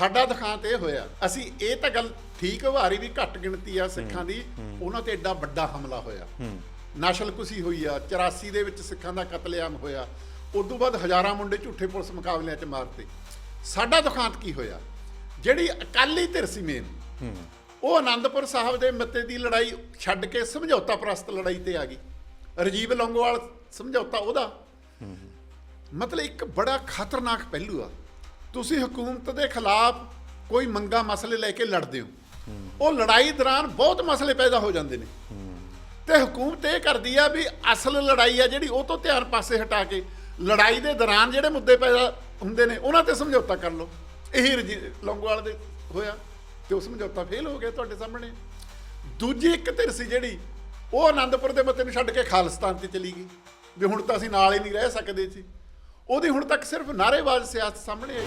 ਸਾਡਾ ਦਿਖਾਂਤ ਇਹ ਹੋਇਆ। ਅਸੀਂ ਇਹ ਤਾਂ ਗੱਲ ਠੀਕ ਵਾਰੀ ਵੀ ਘੱਟ ਗਿਣਤੀ ਆ ਸਿੱਖਾਂ ਦੀ ਉਹਨਾਂ ਤੇ ਐਡਾ ਵੱਡਾ ਹਮਲਾ ਹੋਇਆ। ਨਸ਼ਲਕੁਸੀ ਹੋਈ ਆ 84 ਦੇ ਵਿੱਚ ਸਿੱਖਾਂ ਦਾ ਕਤਲੇਆਮ ਹੋਇਆ। ਉਦੋਂ ਬਾਅਦ ਹਜ਼ਾਰਾਂ ਮੁੰਡੇ ਝੂਠੇ ਪੁਲਿਸ ਮੁਕਾਬਲਿਆਂ 'ਚ ਮਾਰਤੇ। ਸਾਡਾ ਦੁਖਾਂਤ ਕੀ ਹੋਇਆ? ਜਿਹੜੀ ਅਕਾਲੀ ਧਿਰ ਸੀ ਮੇਨ ਉਹ ਆਨੰਦਪੁਰ ਸਾਹਿਬ ਦੇ ਮੱਤੇ ਦੀ ਲੜਾਈ ਛੱਡ ਕੇ ਸਮਝੌਤਾ ਪ੍ਰਸਤ ਲੜਾਈ ਤੇ ਆ ਗਈ। ਰਜੀਵ ਲੌਂਗੋਵਾਲ ਸਮਝੌਤਾ ਉਹਦਾ। ਮਤਲਬ ਇੱਕ ਬੜਾ ਖਤਰਨਾਕ ਪਹਿਲੂ ਆ। ਤੁਸੀਂ ਹਕੂਮਤ ਦੇ ਖਿਲਾਫ ਕੋਈ ਮੰਗਾ ਮਸਲੇ ਲੈ ਕੇ ਲੜਦੇ ਹੋ। ਉਹ ਲੜਾਈ ਦੌਰਾਨ ਬਹੁਤ ਮਸਲੇ ਪੈਦਾ ਹੋ ਜਾਂਦੇ ਨੇ। ਤੇ ਹਕੂਮਤ ਇਹ ਕਰਦੀ ਆ ਵੀ ਅਸਲ ਲੜਾਈ ਆ ਜਿਹੜੀ, ਉਹ ਤੋਂ ਧਿਆਨ ਪਾਸੇ ਹਟਾ ਕੇ ਲੜਾਈ ਦੇ ਦੌਰਾਨ ਜਿਹੜੇ ਮੁੱਦੇ ਪੈਦਾ ਹੁੰਦੇ ਨੇ, ਉਹਨਾਂ ਤੇ ਸਮਝੌਤਾ ਕਰ ਲਓ। ਇਹੀ ਰਜੀ- ਲੌਂਗੋਵਾਲ ਦੇ ਹੋਇਆ, ਤੇ ਉਹ ਸਮਝੌਤਾ ਫੇਲ ਹੋ ਗਿਆ ਤੁਹਾਡੇ ਸਾਹਮਣੇ। ਦੂਜੀ ਇੱਕ ਧਿਰ ਸੀ ਜਿਹੜੀ, ਉਹ ਆਨੰਦਪੁਰ ਦੇ ਮੱਤੇ ਨੂੰ ਛੱਡ ਕੇ ਖਾਲਿਸਤਾਨ ਤੇ ਚਲੀ ਗਈ। ਵੀ ਹੁਣ ਤਾਂ ਅਸੀਂ ਨਾਲ ਹੀ ਨਹੀਂ ਰਹਿ ਸਕਦੇ ਸੀ ਉਹਦੀ ਹੁਣ ਤੱਕ ਸਿਰਫ ਨਾਅਰੇਬਾਜ਼ ਸਿਆਸਤ ਸਾਹਮਣੇ ਆਈ।